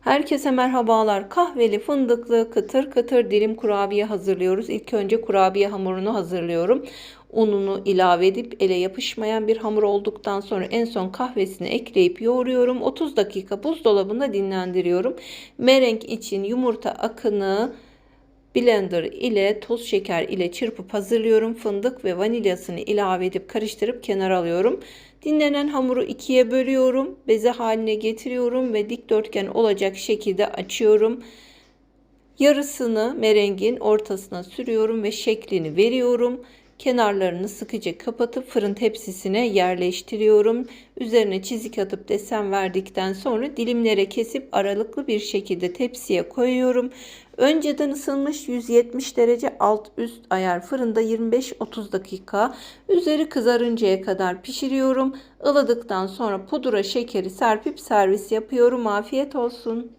Herkese merhabalar. Kahveli fındıklı kıtır kıtır dilim kurabiye hazırlıyoruz. İlk önce kurabiye hamurunu hazırlıyorum. Ununu ilave edip ele yapışmayan bir hamur olduktan sonra en son kahvesini ekleyip yoğuruyorum. 30 dakika buzdolabında dinlendiriyorum. Merenk için yumurta akını blender ile toz şeker ile çırpıp hazırlıyorum. Fındık ve vanilyasını ilave edip karıştırıp kenara alıyorum. Dinlenen hamuru ikiye bölüyorum. Beze haline getiriyorum ve dikdörtgen olacak şekilde açıyorum. Yarısını merengin ortasına sürüyorum ve şeklini veriyorum. Kenarlarını sıkıca kapatıp fırın tepsisine yerleştiriyorum. Üzerine çizik atıp desen verdikten sonra dilimlere kesip aralıklı bir şekilde tepsiye koyuyorum. Önceden ısınmış 170 derece alt üst ayar fırında 25-30 dakika üzeri kızarıncaya kadar pişiriyorum. Ilıdıktan sonra pudra şekeri serpip servis yapıyorum. Afiyet olsun.